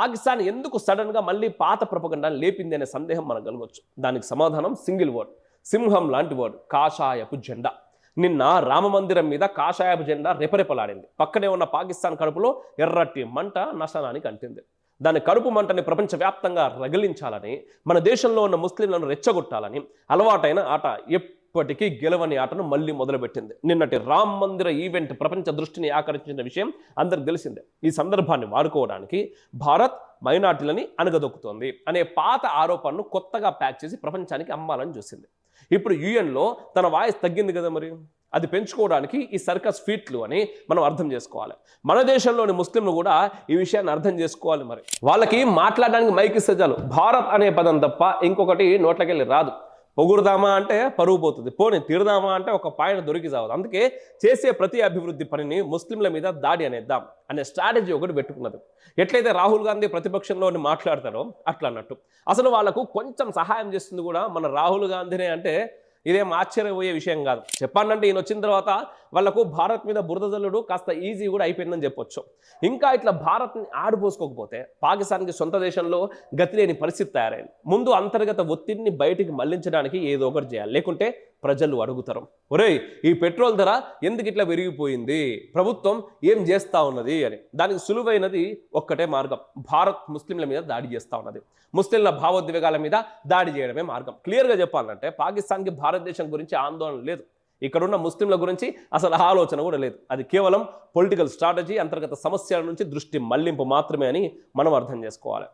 పాకిస్తాన్ ఎందుకు సడన్గా మళ్ళీ పాత ప్రపగండాన్ని లేపింది అనే సందేహం మనకు కలగవచ్చు దానికి సమాధానం సింగిల్ వర్డ్. సింహం లాంటి వర్డ్. కాషాయపు జెండా. నిన్న రామమందిరం మీద కాషాయపు జెండా రెపరెపలాడింది. పక్కనే ఉన్న పాకిస్తాన్ కడుపులో ఎర్రటి మంట నశనానికి అంటింది. దాని కడుపు మంటని ప్రపంచవ్యాప్తంగా రగిలించాలని మన దేశంలో ఉన్న ముస్లింలను రెచ్చగొట్టాలని అలవాటైన ఆట ఇప్పటికీ గెలవని ఆటను మళ్ళీ మొదలుపెట్టింది. నిన్నటి రామ్ మందిర ఈవెంట్ ప్రపంచ దృష్టిని ఆకర్షించిన విషయం అందరికి తెలిసిందే. ఈ సందర్భాన్ని వాడుకోవడానికి భారత్ మైనార్టీలని అనగదొక్కుతోంది అనే పాత ఆరోపణను కొత్తగా ప్యాక్ చేసి ప్రపంచానికి అమ్మాలని చూసింది. ఇప్పుడు యుఎన్లో తన వాయిస్ తగ్గింది కదా మరి? అది పెంచుకోవడానికి ఈ సర్కస్ ఫీట్లు అని మనం అర్థం చేసుకోవాలి. మన దేశంలోని ముస్లింలు కూడా ఈ విషయాన్ని అర్థం చేసుకోవాలి మరి. వాళ్ళకి మాట్లాడడానికి మైక్ ఇస్తే చాలు. భారత్ అనే పదం తప్ప ఇంకొకటి నోట్లకెళ్ళి రాదు. పొగుడుదామా అంటే పరువు పోతుంది. పోనీ తిడదామా అంటే ఒక పాయింట్ దొరికి చావదు అందుకే చేసే ప్రతి అభివృద్ధి పనిని ముస్లింల మీద దాడి అనేద్దాం అనే స్ట్రాటజీ ఒకటి పెట్టుకున్నది. ఎట్లయితే రాహుల్ గాంధీ ప్రతిపక్షంలో మాట్లాడతారో అట్లా అన్నట్టు. అసలు వాళ్ళకు కొంచెం సహాయం చేస్తుంది కూడా మన రాహుల్ గాంధీనే అంటే ఇదేం ఆశ్చర్యపోయే విషయం కాదు. చెప్పానంటే ఈయన వచ్చిన తర్వాత వాళ్ళకు భారత్ మీద బురద జల్లుడు కాస్త ఈజీ కూడా అయిపోయిందని చెప్పొచ్చు. ఇంకా ఇట్లా భారత్ని ఆడిపోసుకోకపోతే పాకిస్తాన్కి సొంత దేశంలో గతి లేని పరిస్థితి తయారైంది. ముందు అంతర్గత ఒత్తిడిని బయటికి మళ్ళించడానికి ఏదో ఒకటి చేయాలి. లేకుంటే ప్రజలు అడుగుతారు. ఒరేయ్ ఈ పెట్రోల్ ధర ఎందుకు ఇట్లా పెరిగిపోయింది? ప్రభుత్వం ఏం చేస్తా ఉన్నది అని. దానికి సులువైనది ఒక్కటే మార్గం. భారత్ ముస్లింల మీద దాడి చేస్తా ఉన్నది. ముస్లింల భావోద్వేగాల మీద దాడి చేయడమే మార్గం. క్లియర్గా చెప్పాలంటే పాకిస్తాన్కి భారతదేశం గురించి ఆందోళన లేదు. ఇక్కడున్న ముస్లింల గురించి అసలు ఆలోచన కూడా లేదు. అది కేవలం పొలిటికల్ స్ట్రాటజీ అంతర్గత సమస్యల నుంచి దృష్టి మళ్ళింపు మాత్రమే అని మనం అర్థం చేసుకోవాలి.